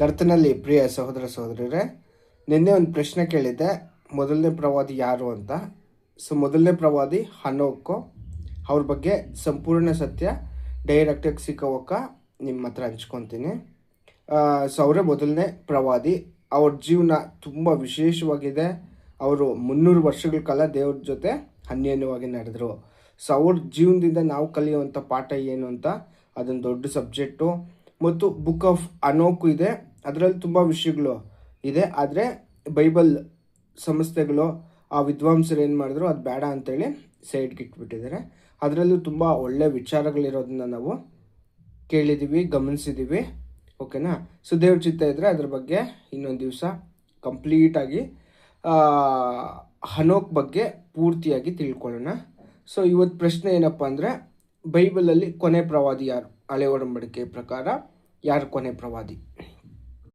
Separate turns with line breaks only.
ಕರ್ತನಲ್ಲಿ ಪ್ರಿಯ ಸಹೋದರ ಸಹೋದರರೇ, ನಿನ್ನೆ ಒಂದು ಪ್ರಶ್ನೆ ಕೇಳಿದ್ದೆ. ಮೊದಲನೇ ಪ್ರವಾದಿ ಯಾರು ಅಂತ. ಸೊ ಮೊದಲನೇ ಪ್ರವಾದಿ ಹನೋಕೋ. ಅವ್ರ ಬಗ್ಗೆ ಸಂಪೂರ್ಣ ಸತ್ಯ, ಡೈರೆಕ್ಟಾಗಿ ಸಿಕ್ಕವಕ್ಕ ನಿಮ್ಮ ಹತ್ರ ಹಂಚ್ಕೊತೀನಿ. ಸೊ ಅವರೇ ಮೊದಲನೇ ಪ್ರವಾದಿ. ಅವ್ರ ಜೀವನ ತುಂಬ ವಿಶೇಷವಾಗಿದೆ. ಅವರು ಮುನ್ನೂರು ವರ್ಷಗಳ ಕಾಲ ದೇವ್ರ ಜೊತೆ ಅನ್ಯೋನ್ಯವಾಗಿ ನಡೆದರು. ಸೊ ಅವ್ರ ಜೀವನದಿಂದ ನಾವು ಕಲಿಯುವಂಥ ಪಾಠ ಏನು ಅಂತ, ಅದೊಂದು ದೊಡ್ಡ ಸಬ್ಜೆಕ್ಟು. ಮತ್ತು ಬುಕ್ ಆಫ್ ಅನೋಕು ಇದೆ. ಅದರಲ್ಲಿ ತುಂಬ ವಿಷಯಗಳು ಇದೆ. ಆದರೆ ಬೈಬಲ್ ಸಂಸ್ಥೆಗಳು ಆ ವಿದ್ವಾಂಸರು ಏನು ಮಾಡಿದ್ರು, ಅದು ಬೇಡ ಅಂತೇಳಿ ಸೈಡ್ಗೆ ಇಟ್ಬಿಟ್ಟಿದ್ದಾರೆ. ಅದರಲ್ಲೂ ತುಂಬ ಒಳ್ಳೆ ವಿಚಾರಗಳಿರೋದನ್ನ ನಾವು ಕೇಳಿದ್ದೀವಿ ಗಮನಿಸಿದ್ದೀವಿ ಓಕೆನಾ? ಸೊ ದೇವ್ರ ಚಿತ್ತ ಇದ್ದರೆ ಅದ್ರ ಬಗ್ಗೆ ಇನ್ನೊಂದು ದಿವಸ ಕಂಪ್ಲೀಟಾಗಿ ಹನೋಕ್ ಬಗ್ಗೆ ಪೂರ್ತಿಯಾಗಿ ತಿಳ್ಕೊಳ್ಳೋಣ. ಸೊ ಇವತ್ತು ಪ್ರಶ್ನೆ ಏನಪ್ಪ ಅಂದರೆ, ಬೈಬಲಲ್ಲಿ ಕೊನೆ ಪ್ರವಾದಿ ಯಾರು? ಹಳೆ ಒಡಂಬಡಿಕೆ ಪ್ರಕಾರ ಯಾರು ಕೊನೆ ಪ್ರವಾದಿ?